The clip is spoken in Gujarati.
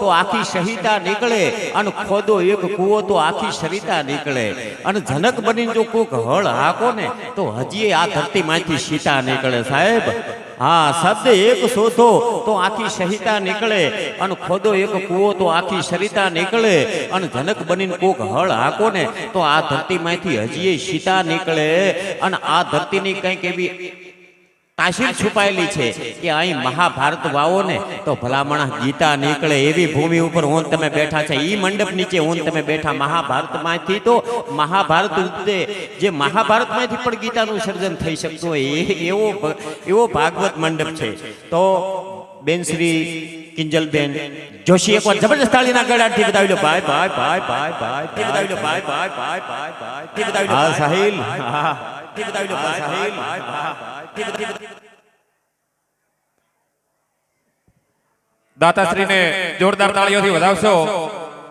તો આખી સહિતા નીકળે અને ખોદો એક કૂવો તો આખી સરિતા નીકળે. અને જનક બનીને જો કોક હળ હાકો ને, તો હજી આ ધરતીમાંથી સીતા નીકળે સાહેબ. હા, શબ્દ એક શોધો, તો આખી સહિતા નીકળે અને ખોદો એક કૂવો તો આખી સરિતા નીકળે. અને જનક બનીને કોક હળ હાકો ને, તો આ ધરતીમાંથી હજી સીતા નીકળે. અને આ ધરતીની કંઈક એવી તાસીર છુપાયેલી છે કે અહીં મહાભારત વાવો ને તો ભલામણા ગીતા નીકળે એવી ભૂમિ ઉપર હું તમે બેઠા છે ઈ મંડપ નીચે હું તમે બેઠા મહાભારતમાંથી તો મહાભારત ઉદ્દે જે મહાભારતમાંથી પણ ગીતાનું સર્જન થઈ શકતું હોય એ એવો એવો ભાગવત મંડપ છે તો બેનશ્રી કિંજલબેન જોશી એકવાર જબરજસ્ત તાળીના ગળાથી બતાવી લો ભાઈ ભાઈ ભાઈ ભાઈ ભાઈ બતાવી લો ભાઈ ભાઈ ભાઈ ભાઈ ભાઈ બતાવી લો હા સાહિલ હા થી બતાવી લો સાહિલથી બતાવી દાતાશ્રીને જોરદાર તાળીઓથી વધાવશો.